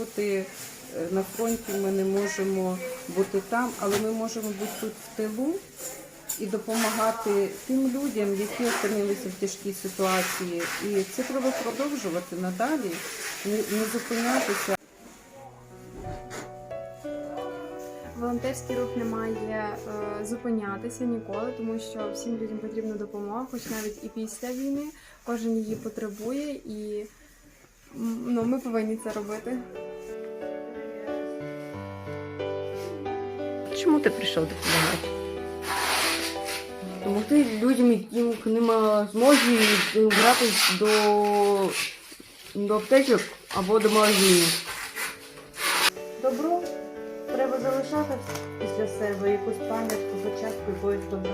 бути е, на фронті, ми не можемо бути там, але ми можемо бути тут в тилу і допомагати тим людям, які опинилися в тяжкій ситуації. І це треба продовжувати надалі, не, зупинятися. Волонтерський рух не має е, зупинятися ніколи, тому що всім людям потрібна допомога, хоч навіть і після війни. Кожен її потребує, і ну, ми повинні це робити. Чому ти прийшов допомагати? Допомогти людям, яким немає змоги гратись до, до аптечок або до магазинів. Добро треба залишати після себе якусь пам'ятку, зачатку якоїсь добра.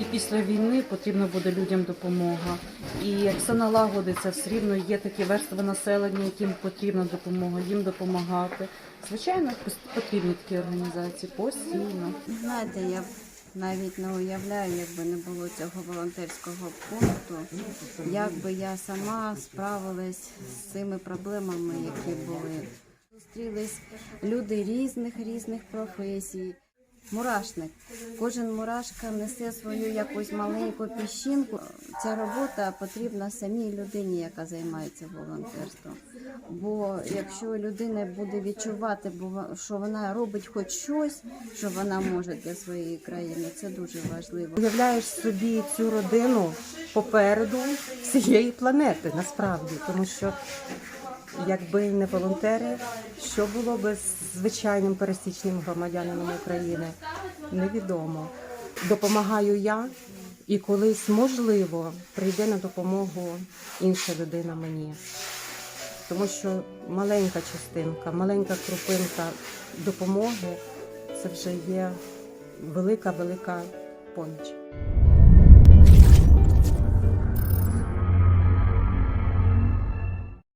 І після війни потрібна буде людям допомога. І як все налагодиться, все рівно є такі верстви населення, яким потрібна допомога, їм допомагати. Звичайно, потрібні такі організації постійно. Знаєте, я навіть не уявляю, якби не було цього волонтерського пункту, як би я сама справилась з цими проблемами, які були. Зустрілись люди різних різних професій. Мурашник. Кожен мурашка несе свою якусь маленьку піщинку. Ця робота потрібна самій людині, яка займається волонтерством. Бо якщо людина буде відчувати, що вона робить хоч щось, що вона може для своєї країни, це дуже важливо. Уявляєш собі цю родину попереду всієї планети, насправді, тому що якби не волонтери, що було би з звичайним пересічним громадянином України, невідомо. Допомагаю я, і колись, можливо, прийде на допомогу інша людина мені. Тому що маленька частинка, маленька крупинка допомоги це вже є велика, велика поміч.